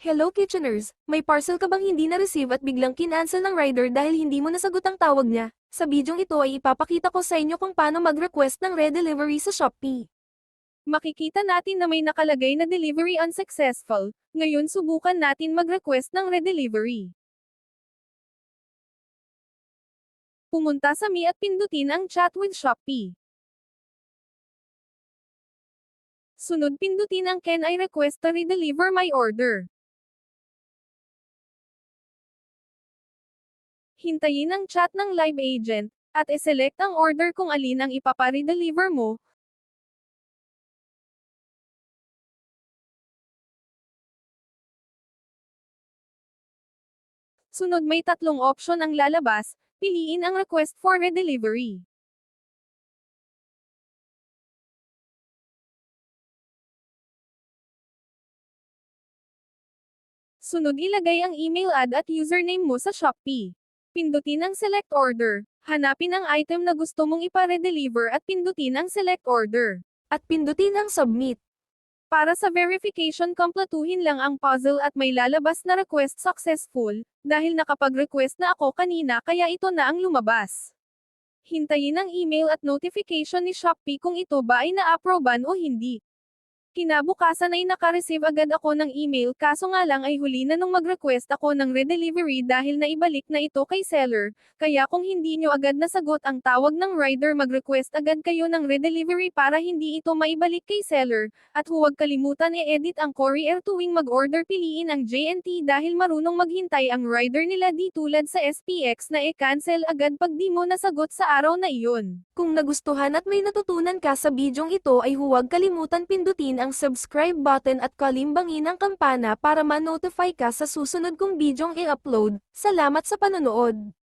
Hello Kitcheners, may parcel ka bang hindi na-receive at biglang kinancel ng rider dahil hindi mo nasagot ang tawag niya? Sa bidyong ito ay ipapakita ko sa inyo kung paano mag-request ng redelivery sa Shopee. Makikita natin na may nakalagay na delivery unsuccessful, ngayon subukan natin mag-request ng redelivery. Pumunta sa Me at pindutin ang chat with Shopee. Sunod pindutin ang Can I request to redeliver my order? Hintayin ang chat ng live agent, at iselect ang order kung alin ang ipapa-redeliver mo, Sunod may tatlong option ang lalabas, piliin ang request for redelivery. Sunod ilagay ang email ad at username mo sa Shopee. Pindutin ang select order, hanapin ang item na gusto mong ipa-redeliver at pindutin ang select order. At pindutin ang submit. Para sa verification kompletuhin lang ang puzzle at may lalabas na request successful, dahil nakapag-request na ako kanina kaya ito na ang lumabas. Hintayin ang email at notification ni Shopee kung ito ba ay na-approvean o hindi. Kinabukasan ay nakareceive agad ako ng email kaso nga lang ay huli na nung mag-request ako ng redelivery dahil naibalik na ito kay seller, kaya kung hindi nyo agad nasagot ang tawag ng rider mag-request agad kayo ng redelivery para hindi ito maibalik kay seller, at huwag kalimutan i-edit ang courier tuwing mag-order piliin ang JNT dahil marunong maghintay ang rider nila di tulad sa SPX na e-cancel agad pag di mo nasagot sa araw na iyon. Kung nagustuhan at may natutunan ka sa bidyong ito ay huwag kalimutan pindutin ang subscribe button at kalimbangin ang kampana para ma-notify ka sa susunod kong bidyong i-upload. Salamat sa panonood!